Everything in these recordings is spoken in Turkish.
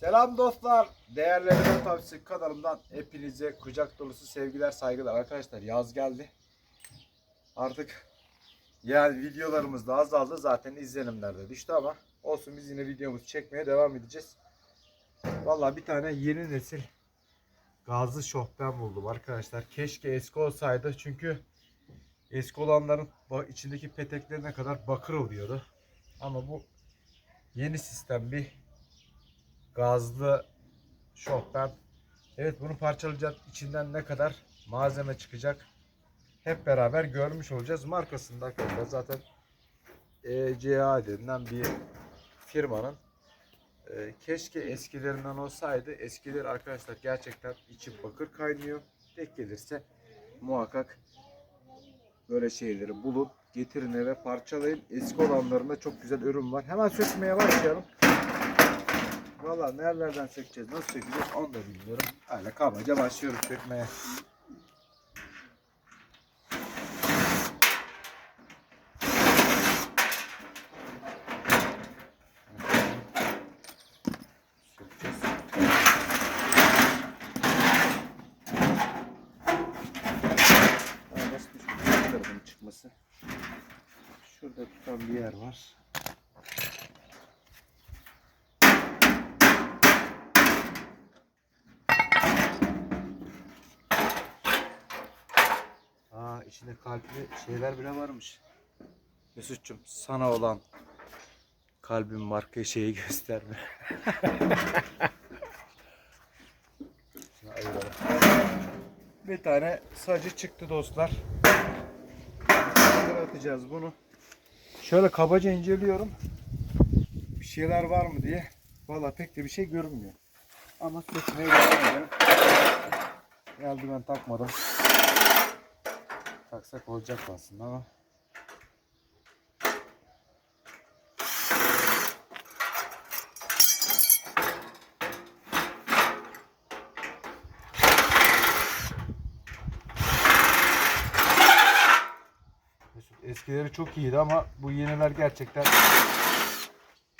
Selam dostlar. Değerli Evren Tavsiye kanalımdan hepinize kucak dolusu sevgiler, saygılar. Arkadaşlar yaz geldi. Artık yani videolarımız da azaldı. Zaten izlenimler de düştü ama olsun biz yine videomuzu çekmeye devam edeceğiz. Vallahi bir tane yeni nesil gazlı şofben buldum arkadaşlar. Keşke eski olsaydı çünkü eski olanların içindeki peteklerine kadar bakır oluyordu. Ama bu yeni sistem bir gazlı şofben. Evet bunu parçalayacağız. İçinden ne kadar malzeme çıkacak hep beraber görmüş olacağız. Markasında arkadaşlar zaten ECA denilen bir firmanın e, keşke eskilerinden olsaydı. Eskiler arkadaşlar gerçekten içi bakır kaynıyor. Tek gelirse muhakkak böyle şeyleri bulup getirin eve parçalayın. Eski olanlarında çok güzel ürün var. Hemen sökmeye başlayalım. Valla nerelerden sökeceğiz, nasıl sökeceğiz onu da bilmiyorum. Öyle kabaca başlıyoruz sökmeye. Sökeceğiz. Aa, Nasıl düşmüş bu tarafın çıkması? Şurada tutan bir yer var. Aa içinde kalpli şeyler bile varmış. Mesut'cum sana olan kalbin marka şeyi gösterme. Bir tane sacı çıktı dostlar. Kenara atacağız bunu. Şöyle kabaca inceliyorum. Bir şeyler var mı diye. Valla pek de bir şey görünmüyor. Ama sökmeye devam edelim. Eldiven takmadım. Taksak olacak aslında ama. Eskileri çok iyiydi ama bu yeniler gerçekten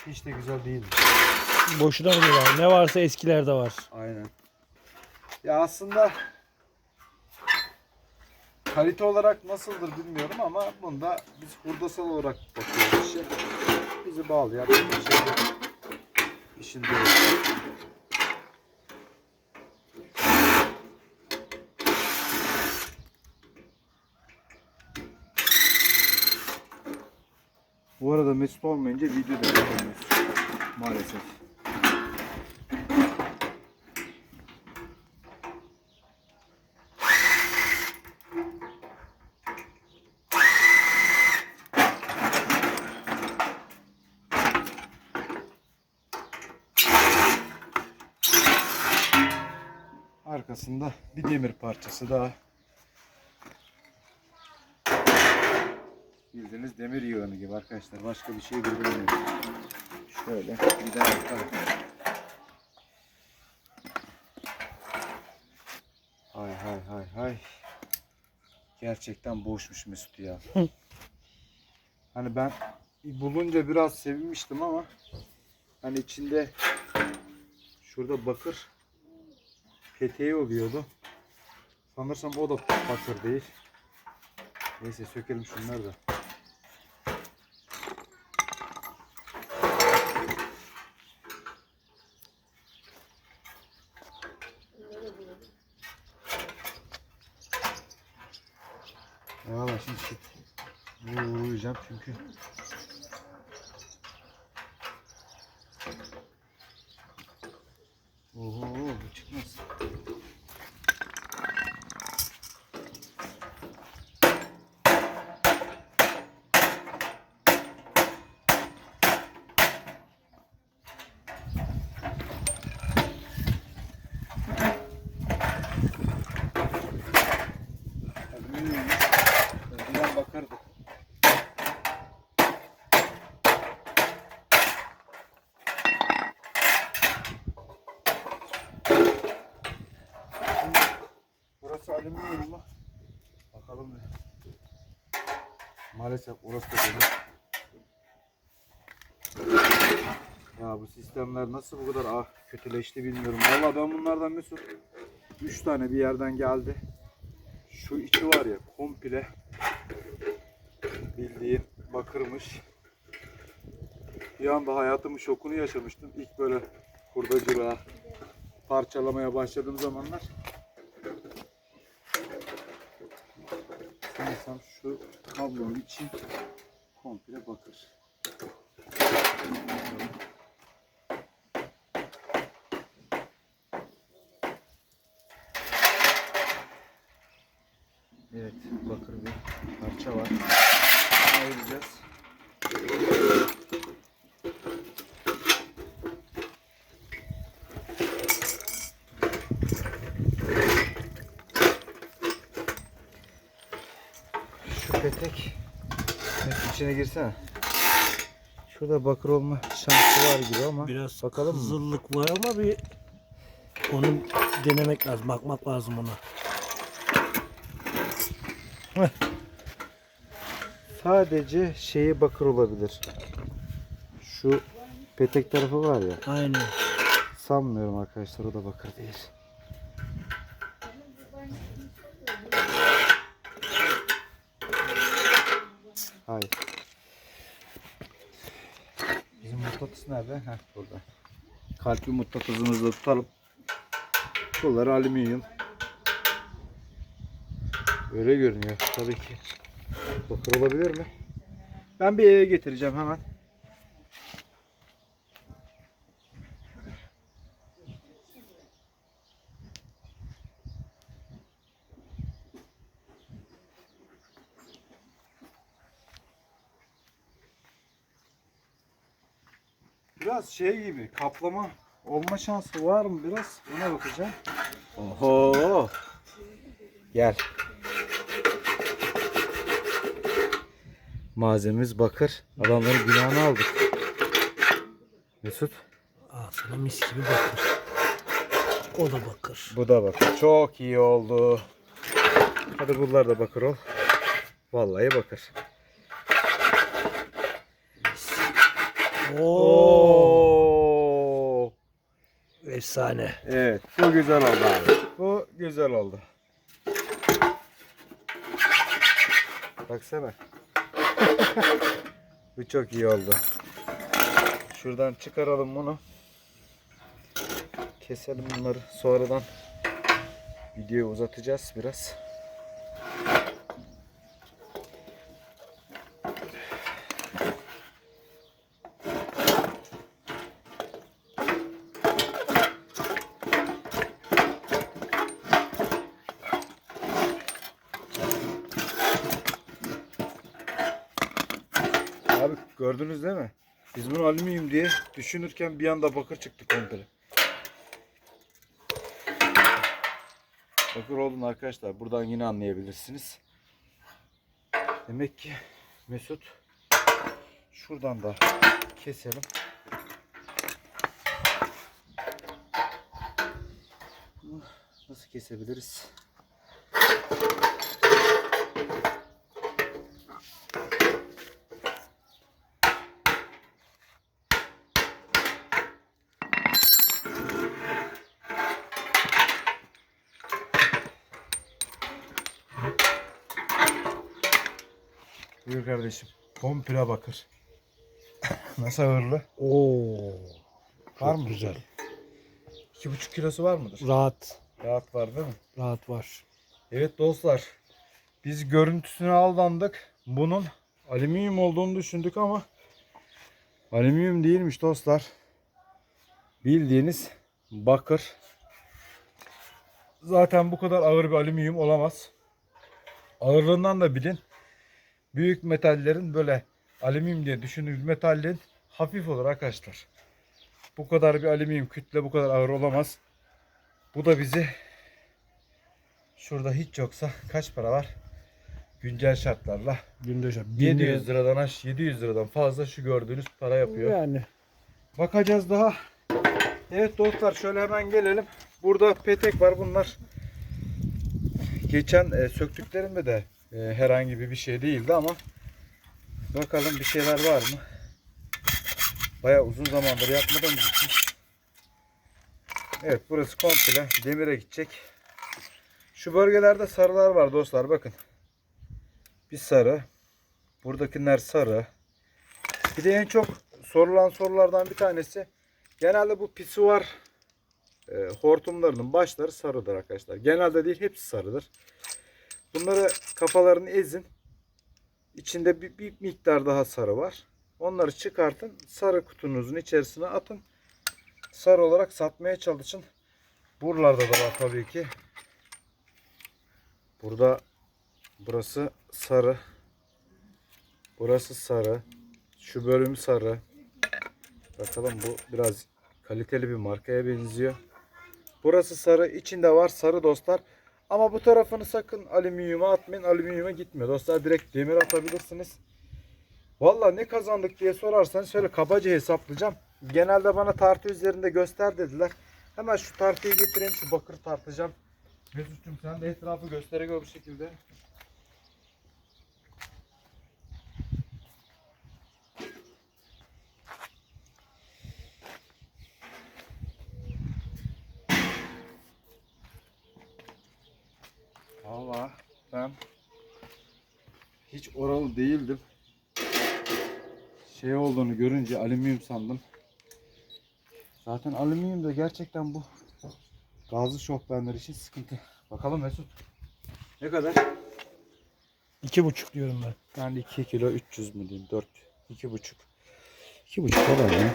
hiç de güzel değildi. Boşuna mı diyorlar? Ne varsa eskilerde var. Aynen. Ya aslında kalite olarak nasıldır bilmiyorum ama bunda biz hurdasal olarak bakıyoruz işe. Bizi bağlayan bir şey işin doğrusu. Bu arada Mesut olmayınca video da yapamıyoruz. Maalesef. Arkasında bir demir parçası daha. Bildiğiniz demir yığını gibi arkadaşlar. Başka bir şey görünmüyor. Şöyle bir daha bakalım. Hay hay hay hay. Gerçekten boşmuş Mesut ya. hani ben bulunca biraz sevinmiştim ama hani içinde şurada bakır peteği oluyordu. Sanırsam o da bakır değil. Neyse sökelim şunları da. Valla şimdi shit. Vuracağım çünkü. Alüminyum mu? Bakalım bir. Maalesef orası da. Ya Ya bu sistemler nasıl bu kadar ah, kötüleşti bilmiyorum. Valla ben bunlardan Mesut 3 tane bir yerden geldi. Şu içi var ya komple bildiğin bakırmış. Bir anda hayatımın şokunu yaşamıştım. İlk böyle hurdacılığa parçalamaya başladığım zamanlar. Sanırsam şu kablonun içi komple bakır. Evet, bakır bir parça var. Şu petek Mesut içine girsene. Şurada bakır olma şansı var gibi ama Biraz bakalım mı? Var ama bir onu denemek lazım. Bakmak lazım ona. Sadece şeyi bakır olabilir. Şu petek tarafı var ya. Aynen. Sanmıyorum arkadaşlar o da bakır değil. Bizim mutlatıs nerede? Heh burada. Kalpli mutlatısımızı da tutalım. Bunları alüminyum. Öyle görünüyor tabii ki. Bakır olabilir mi? Ben bir eve getireceğim hemen. Biraz şey gibi kaplama olma şansı var mı biraz? Ona bakacağım. Oho. Gel. Malzememiz bakır. Adamların günahını aldık. Mesut. Aa, sana mis gibi bakır. O da bakır. Bu da bakır. Çok iyi oldu. Hadi bunlar da bakır ol. Vallahi bakır. Oo, efsane. Evet, bu güzel oldu abi. Bu güzel oldu. Baksana. bu çok iyi oldu. Şuradan çıkaralım bunu. Keselim bunları. Sonradan videoyu uzatacağız biraz. Abi gördünüz değil mi? Biz diye düşünürken bir anda bakır çıktı komple. Bakır olduğunu arkadaşlar buradan yine anlayabilirsiniz. Demek ki Mesut şuradan da keselim. Nasıl kesebiliriz? Buyur kardeşim. Komple bakır. Nasıl ağırlı? Oo. Var mı? güzel. 2,5 kilosu var mıdır? Rahat. Rahat var değil mi? Rahat var. Evet dostlar. Biz görüntüsüne aldandık. Bunun alüminyum olduğunu düşündük ama alüminyum değilmiş dostlar. Bildiğiniz bakır. Zaten bu kadar ağır bir alüminyum olamaz. Ağırlığından da bilin. Büyük metallerin böyle alüminyum diye düşündüğümüz metallerin hafif olur arkadaşlar. Bu kadar bir alüminyum kütle bu kadar ağır olamaz. Bu da bizi Şurada hiç yoksa kaç para var? Güncel şartlarla Günde şöyle 700 liradan aş 700 liradan fazla şu gördüğünüz para yapıyor. Yani Bakacağız daha. Evet dostlar şöyle hemen gelelim. Burada petek var bunlar. Geçen e, söktüklerimde de e, herhangi bir şey değildi ama bakalım bir şeyler var mı? Bayağı uzun zamandır yapmadığımız için. Evet burası komple demire gidecek. Şu bölgelerde sarılar var dostlar bakın. Bir sarı. Buradakiler sarı. Bir de en çok sorulan sorulardan bir tanesi. Genelde bu pisuvar e, hortumlarının başları sarıdır arkadaşlar. Genelde değil hepsi sarıdır. Bunları kafalarını ezin. İçinde bir, bir miktar daha sarı var. Onları çıkartın. Sarı kutunuzun içerisine atın. Sarı olarak satmaya çalışın. Buralarda da var tabii ki. Burada burası sarı. Burası sarı. Şu bölüm sarı. Bakalım bu biraz kaliteli bir markaya benziyor. Burası sarı. içinde var sarı dostlar. Ama bu tarafını sakın alüminyuma atmayın. Alüminyuma gitmiyor. Dostlar direkt demir atabilirsiniz. Valla ne kazandık diye sorarsanız şöyle kabaca hesaplayacağım. Genelde bana tartı üzerinde göster dediler. Hemen şu tartıyı getireyim. Şu bakır tartacağım. Mesut'cum sen de etrafı gösteriyor bu şekilde. Valla ben hiç oralı değildim. Şey olduğunu görünce alüminyum sandım. Zaten alüminyum da gerçekten bu gazlı şofbenler için sıkıntı. Bakalım Mesut. Ne kadar? İki buçuk diyorum ben. Yani 2 kilo 300 mü diyeyim? 4. 2 buçuk. 2 buçuk kadar ya.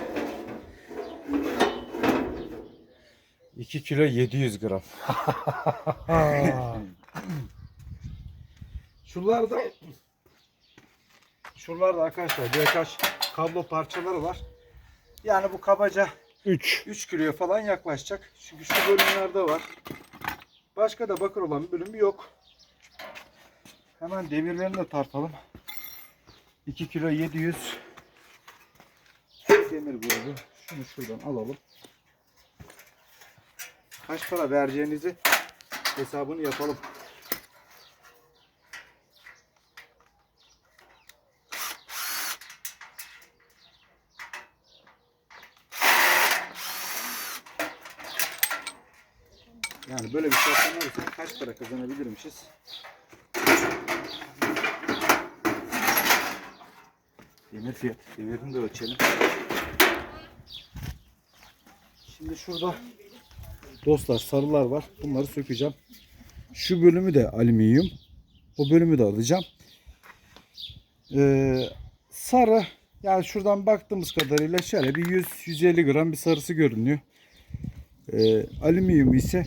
2 kilo 700 gram. Şuralarda Şuralarda arkadaşlar birkaç kablo parçaları var. Yani bu kabaca üç. 3 kiloya falan yaklaşacak. Çünkü şu bölümlerde var. Başka da bakır olan bir bölümü yok. Hemen demirlerini de tartalım. 2 kilo 700 demir grubu. Şunu şuradan alalım. Kaç para vereceğinizi hesabını yapalım. Yani böyle bir şey yapmamızda kaç para kazanabilirmişiz? Demir fiyat. Demirini de ölçelim. Şimdi şurada dostlar sarılar var. Bunları sökeceğim. Şu bölümü de alüminyum. O bölümü de alacağım. Ee, sarı yani şuradan baktığımız kadarıyla şöyle bir 100-150 gram bir sarısı görünüyor. Ee, alüminyum ise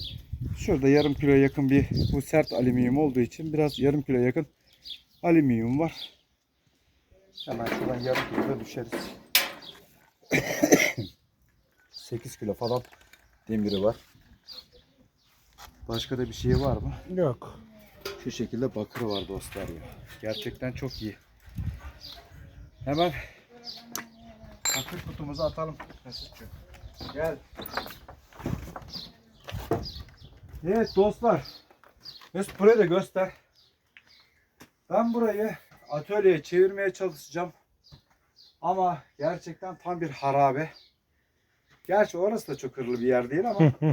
şurada yarım kilo yakın bir bu sert alüminyum olduğu için biraz yarım kilo yakın alüminyum var. Hemen şuradan yarım kilo da düşeriz. 8 kilo falan demiri var. Başka da bir şey var mı? Yok. Şu şekilde bakırı var dostlar ya. Gerçekten çok iyi. Hemen bakır kutumuzu atalım. Mesut'cuğum. Gel. Evet dostlar. Mesut burayı da göster. Ben burayı atölyeye çevirmeye çalışacağım. Ama gerçekten tam bir harabe. Gerçi orası da çok hırlı bir yer değil ama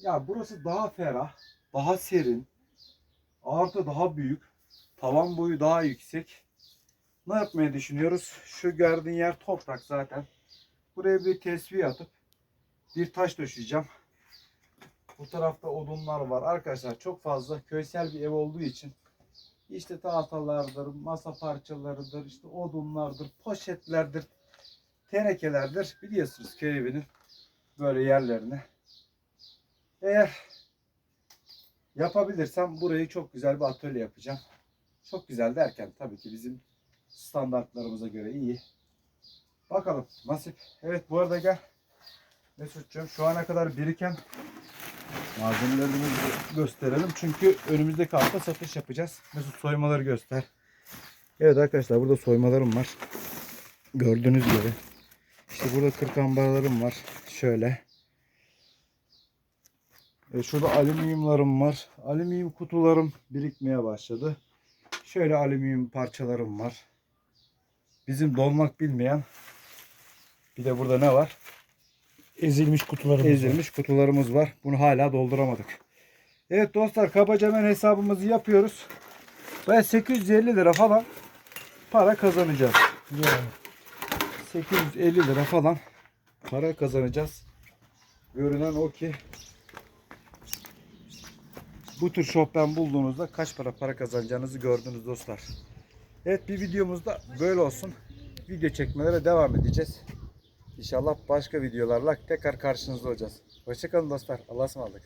ya burası daha ferah, daha serin, artı daha büyük, tavan boyu daha yüksek. Ne yapmayı düşünüyoruz? Şu gördüğün yer toprak zaten. Buraya bir tesviye atıp bir taş döşeyeceğim. Bu tarafta odunlar var. Arkadaşlar çok fazla köysel bir ev olduğu için işte tahtalardır, masa parçalarıdır, işte odunlardır, poşetlerdir, tenekelerdir. Biliyorsunuz köy evinin böyle yerlerini. Eğer yapabilirsem burayı çok güzel bir atölye yapacağım. Çok güzel derken tabii ki bizim standartlarımıza göre iyi. Bakalım nasip. Evet bu arada gel. Mesut'cum şu ana kadar biriken malzemelerimizi gösterelim. Çünkü önümüzdeki hafta satış yapacağız. Mesut soymaları göster. Evet arkadaşlar burada soymalarım var. Gördüğünüz gibi. İşte burada kırk ambarlarım var. Şöyle. E, şurada alüminyumlarım var. Alüminyum kutularım birikmeye başladı. Şöyle alüminyum parçalarım var. Bizim dolmak bilmeyen Bir de burada ne var? Ezilmiş kutularımız var. ezilmiş kutularımız var. Bunu hala dolduramadık. Evet dostlar kabaca hemen hesabımızı yapıyoruz. Ve 850 lira falan para kazanacağız. Yani. 850 lira falan para kazanacağız. Görünen o ki bu tür şofben bulduğunuzda kaç para para kazanacağınızı gördünüz dostlar. Evet bir videomuzda böyle olsun. Video çekmelere devam edeceğiz. İnşallah başka videolarla tekrar karşınızda olacağız. Hoşçakalın dostlar. Allah'a ısmarladık.